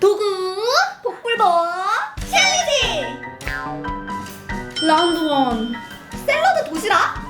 도구 복불복 챌리지! 라운드 원. 샐러드 도시락?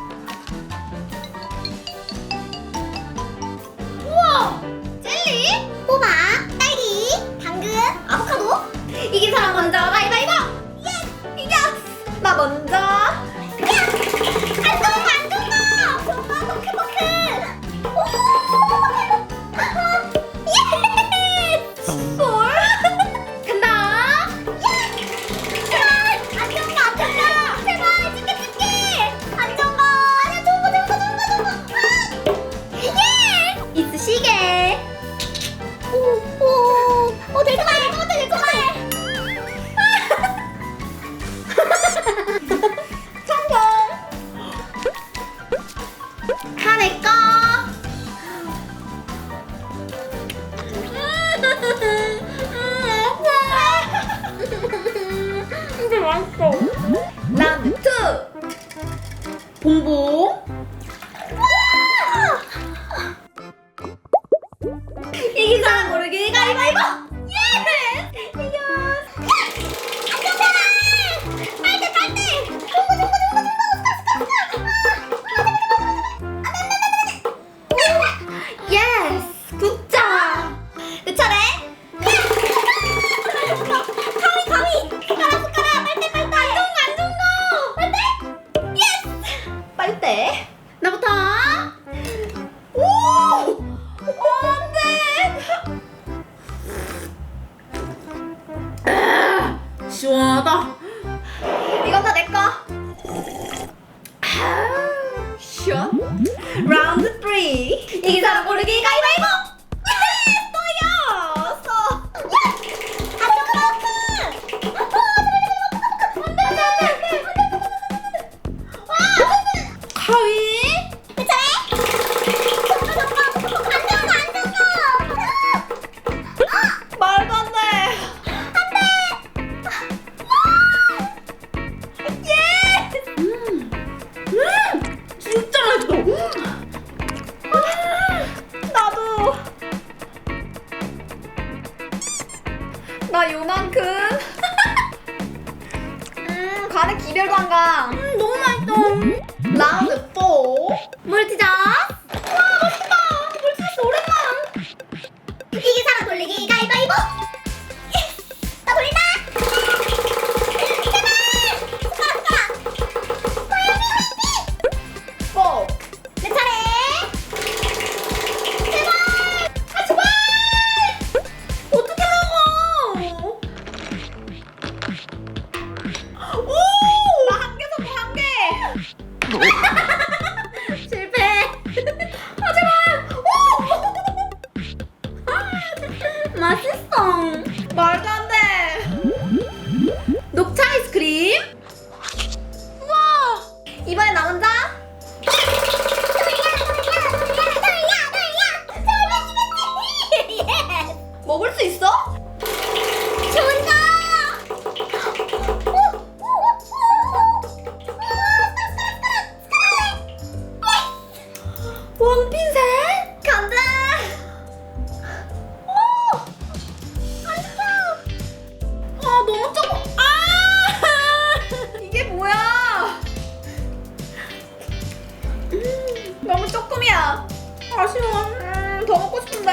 다 내꺼. 진짜 맛있어. 남투. 봉봉. 시원하다. 이건 다 내 거. 아, 시원. 라운드 3. 이긴 사람 고르기 가위바위보. 나는 기별관광. 음, 너무 맛있어. 라운드 4. 물티자. 와, 멋있다. 물티자 오랜만. 이기 사람 돌리기 가위바위보. 예. 나 돌린다. 아, 오! Oh. 더 먹고 싶은데